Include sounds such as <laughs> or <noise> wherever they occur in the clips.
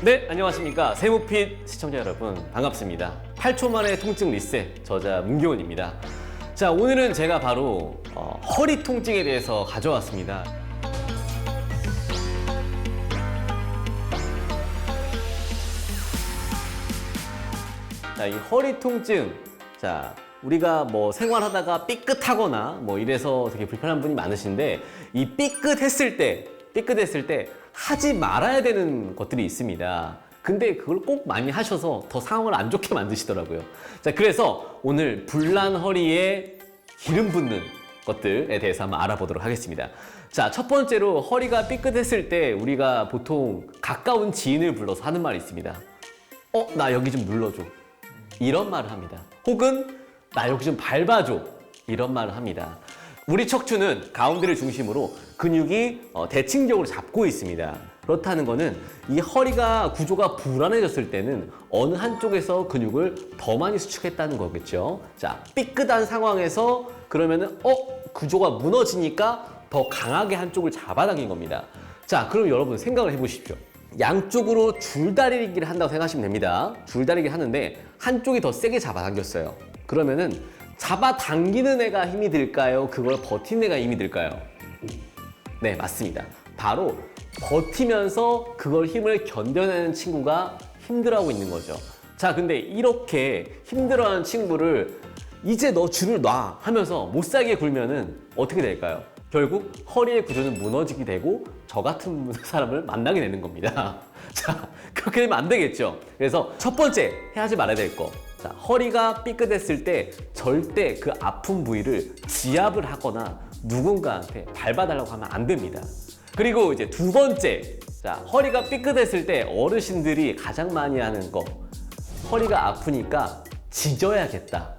네, 안녕하십니까. 세무핏 시청자 여러분, 반갑습니다. 8초 만에 통증 리셋, 저자 문교원입니다. 자, 오늘은 제가 바로 어, 허리 통증에 대해서 가져왔습니다. 자, 이 허리 통증. 자, 우리가 뭐 생활하다가 삐끗하거나 뭐 이래서 되게 불편한 분이 많으신데 이 삐끗했을 때, 삐끗했을 때 하지 말아야 되는 것들이 있습니다. 근데 그걸 꼭 많이 하셔서 더 상황을 안 좋게 만드시더라고요. 자, 그래서 오늘 불난 허리에 기름 붓는 것들에 대해서 한번 알아보도록 하겠습니다. 자, 첫 번째로 허리가 삐끗했을 때 우리가 보통 가까운 지인을 불러서 하는 말이 있습니다. 어, 나 여기 좀 눌러줘. 이런 말을 합니다. 혹은 나 여기 좀 밟아줘. 이런 말을 합니다. 우리 척추는 가운데를 중심으로 근육이 어, 대칭적으로 잡고 있습니다. 그렇다는 거는 이 허리가 구조가 불안해졌을 때는 어느 한쪽에서 근육을 더 많이 수축했다는 거겠죠. 자, 삐끗한 상황에서 그러면은 어 구조가 무너지니까 더 강하게 한쪽을 잡아당긴 겁니다. 자, 그럼 여러분 생각을 해보십시오. 양쪽으로 줄다리기를 한다고 생각하시면 됩니다. 줄다리기를 하는데 한쪽이 더 세게 잡아당겼어요. 그러면은 잡아당기는 애가 힘이 들까요? 그걸 버티는 애가 힘이 들까요? 네, 맞습니다. 바로 버티면서 그걸 힘을 견뎌내는 친구가 힘들어하고 있는 거죠. 자, 근데 이렇게 힘들어하는 친구를 이제 너 줄을 놔 하면서 못 살게 굴면은 어떻게 될까요? 결국 허리의 구조는 무너지게 되고 저 같은 사람을 만나게 되는 겁니다. <laughs> 자, 그렇게 되면 안 되겠죠. 그래서 첫 번째 해야지 말아야 될 거. 자, 허리가 삐끗했을 때 절대 그 아픈 부위를 지압을 하거나 누군가한테 밟아달라고 하면 안 됩니다. 그리고 이제 두 번째. 자, 허리가 삐끗했을 때 어르신들이 가장 많이 하는 거. 허리가 아프니까 지져야겠다.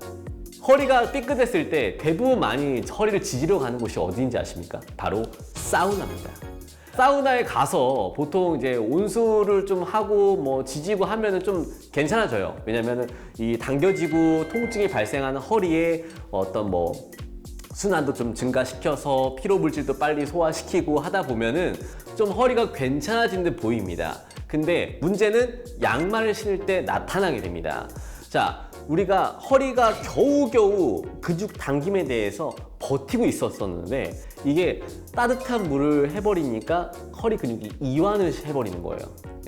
허리가 삐끗했을 때 대부분 많이 허리를 지지러 가는 곳이 어디인지 아십니까? 바로 사우나입니다. 사우나에 가서 보통 이제 온수를 좀 하고 뭐 지지고 하면은 좀 괜찮아져요. 왜냐면은 이 당겨지고 통증이 발생하는 허리에 어떤 뭐 순환도 좀 증가시켜서 피로 물질도 빨리 소화시키고 하다 보면은 좀 허리가 괜찮아진 듯 보입니다. 근데 문제는 양말을 신을 때 나타나게 됩니다. 자, 우리가 허리가 겨우겨우 근육 당김에 대해서 버티고 있었었는데 이게 따뜻한 물을 해버리니까 허리 근육이 이완을 해버리는 거예요.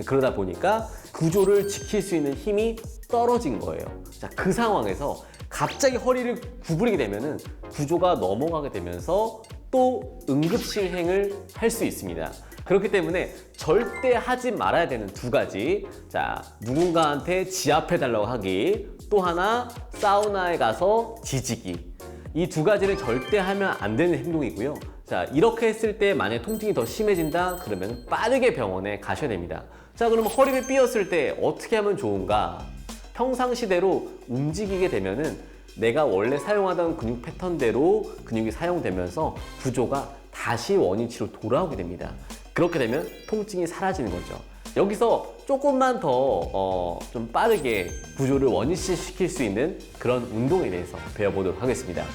그러다 보니까 구조를 지킬 수 있는 힘이 떨어진 거예요. 자, 그 상황에서 갑자기 허리를 구부리게 되면은 구조가 넘어가게 되면서 또 응급실행을 할 수 있습니다. 그렇기 때문에 절대 하지 말아야 되는 두 가지. 자, 누군가한테 지압해달라고 하기. 또 하나, 사우나에 가서 지지기. 이 두 가지를 절대 하면 안 되는 행동이고요. 자, 이렇게 했을 때 만약 통증이 더 심해진다? 그러면 빠르게 병원에 가셔야 됩니다. 자, 그럼 허리를 삐었을 때 어떻게 하면 좋은가? 평상시대로 움직이게 되면은 내가 원래 사용하던 근육 패턴대로 근육이 사용되면서 구조가 다시 원위치로 돌아오게 됩니다. 그렇게 되면 통증이 사라지는 거죠. 여기서 조금만 더, 어, 좀 빠르게 구조를 원위치 시킬 수 있는 그런 운동에 대해서 배워보도록 하겠습니다.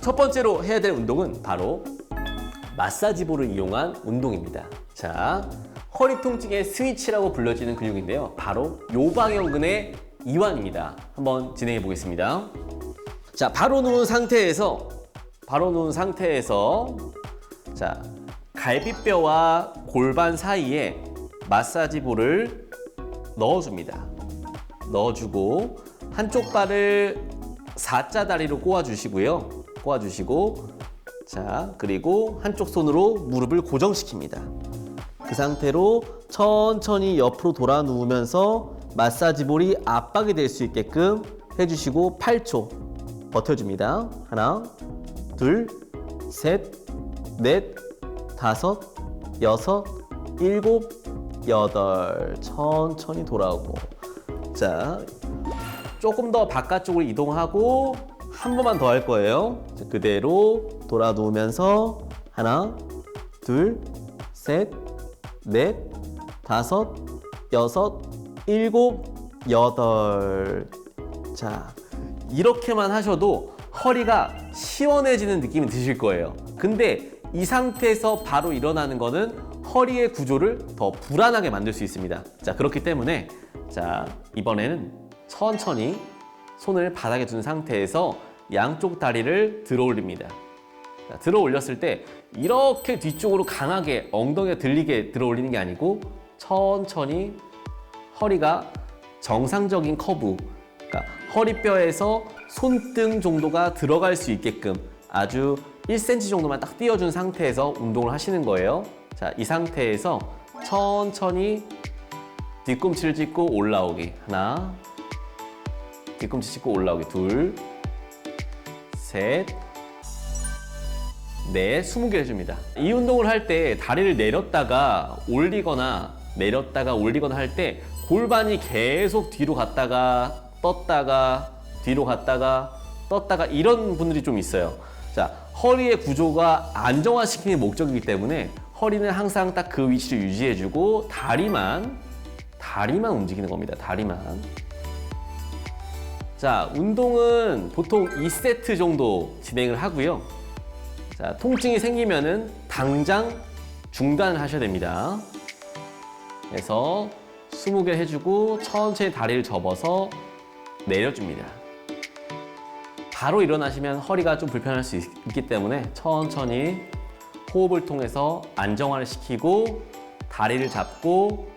첫 번째로 해야 될 운동은 바로 마사지볼을 이용한 운동입니다. 자, 허리 통증의 스위치라고 불려지는 근육인데요. 바로 요방형근의 이완입니다. 한번 진행해 보겠습니다. 자, 바로 누운 상태에서 바로 누운 상태에서 자, 갈비뼈와 골반 사이에 마사지 볼을 넣어줍니다. 넣어주고 한쪽 발을 사자 다리로 꼬아주시고요. 꼬아주시고 자 그리고 한쪽 손으로 무릎을 고정시킵니다. 그 상태로 천천히 옆으로 돌아 누우면서 마사지 볼이 압박이 될 수 있게끔 해주시고 8초 버텨줍니다. 하나, 둘, 셋, 넷, 다섯, 여섯, 일곱, 여덟. 천천히 돌아오고. 자, 조금 더 바깥쪽으로 이동하고 한 번만 더 할 거예요. 자, 그대로 돌아 누우면서 하나, 둘, 셋, 넷, 다섯, 여섯, 일곱, 여덟. 자, 이렇게만 하셔도 허리가 시원해지는 느낌이 드실 거예요. 근데 이 상태에서 바로 일어나는 거는 허리의 구조를 더 불안하게 만들 수 있습니다. 자, 그렇기 때문에 자, 이번에는 천천히 손을 바닥에 둔 상태에서 양쪽 다리를 들어 올립니다. 자, 들어 올렸을 때 이렇게 뒤쪽으로 강하게 엉덩이가 들리게 들어 올리는 게 아니고 천천히 허리가 정상적인 커브, 그러니까 허리뼈에서 손등 정도가 들어갈 수 있게끔 아주 1cm 정도만 딱 띄워준 상태에서 운동을 하시는 거예요. 자, 이 상태에서 천천히 뒤꿈치를 짚고 올라오기. 하나, 뒤꿈치 짚고 올라오기. 둘, 셋, 네, 20개 해줍니다. 이 운동을 할 때 다리를 내렸다가 올리거나 내렸다가 올리거나 할 때 골반이 계속 뒤로 갔다가 떴다가 뒤로 갔다가 떴다가 이런 분들이 좀 있어요. 자, 허리의 구조가 안정화시키는 목적이기 때문에 허리는 항상 딱 그 위치를 유지해주고 다리만 다리만 움직이는 겁니다. 다리만. 자, 운동은 보통 2세트 정도 진행을 하고요. 자, 통증이 생기면은 당장 중단하셔야 됩니다. 그래서 20개 해주고 천천히 다리를 접어서 내려줍니다. 바로 일어나시면 허리가 좀 불편할 수 있, 기 때문에 천천히 호흡을 통해서 안정화를 시키고 다리를 잡고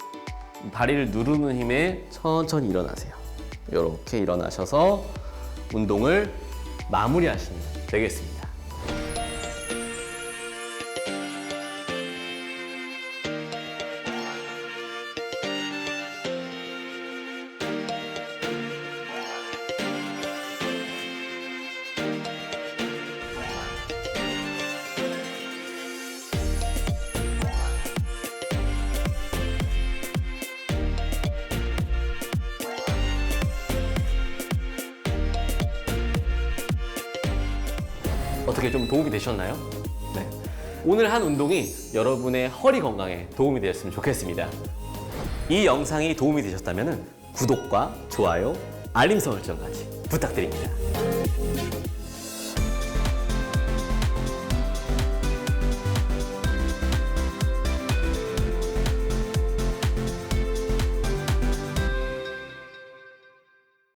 다리를 누르는 힘에 천천히 일어나세요. 이렇게 일어나셔서 운동을 마무리하시면 되겠습니다. 어떻게 좀 도움이 되셨나요? 네. 오늘 한 운동이 여러분의 허리 건강에 도움이 되었으면 좋겠습니다. 이 영상이 도움이 되셨다면 구독과 좋아요, 알림 설정까지 부탁드립니다.